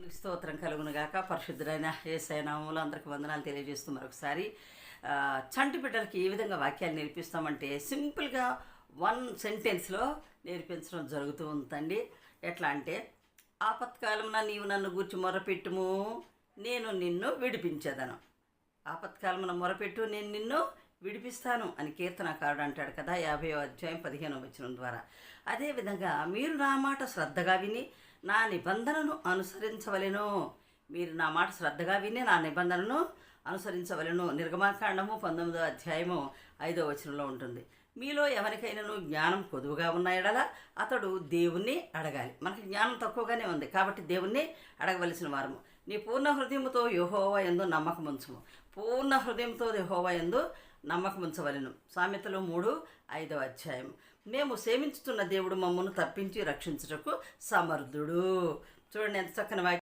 స్తోత్రం కలుగునుగాక పరిశుద్ధులైన పరిశుద్ధుడైన ఏసైనాములు అందరికి వందనాలు తెలియజేస్తూ మరొకసారి చంటి బిడ్డలకి ఏ విధంగా వాక్యాలు నేర్పిస్తామంటే సింపుల్గా వన్ సెంటెన్స్లో నేర్పించడం జరుగుతూ ఉందండి. ఎట్లా అంటే ఆపత్కాలమున నీవు నన్ను గూర్చి మొరపెట్టుము నేను నిన్ను విడిపించేదను. ఆపత్కాలమున మొరపెట్టు నేను నిన్ను విడిపిస్తాను అని కీర్తనకారుడు అంటాడు కదా యాభై అధ్యాయం పదిహేనవ వచనం ద్వారా. అదేవిధంగా మీరు నా మాట శ్రద్ధగా విని నా నిబంధనను అనుసరించవలెను. మీరు నా మాట శ్రద్ధగా విని నా నిబంధనను అనుసరించవలను. నిర్గమాకాండము పంతొమ్మిదో అధ్యాయము ఐదో వచనంలో ఉంటుంది. మీలో ఎవరికైనాను జ్ఞానం కొదువుగా ఉన్న ఎడల అతడు దేవుణ్ణి అడగాలి. మనకి జ్ఞానం తక్కువగానే ఉంది కాబట్టి దేవుణ్ణి అడగవలసిన వారము. నీ పూర్ణ హృదయంతో యహోవా ఎందు నమ్మకముంచము. పూర్ణ హృదయంతో యహోవా ఎందు నమ్మకముంచవలను. సామెతలు మూడు ఐదవ అధ్యాయం మేము సేవించుతున్న దేవుడు మమ్మను తప్పించి రక్షించుటకు సమర్థుడు. చూడండి ఎంత చక్కని వాక్యం.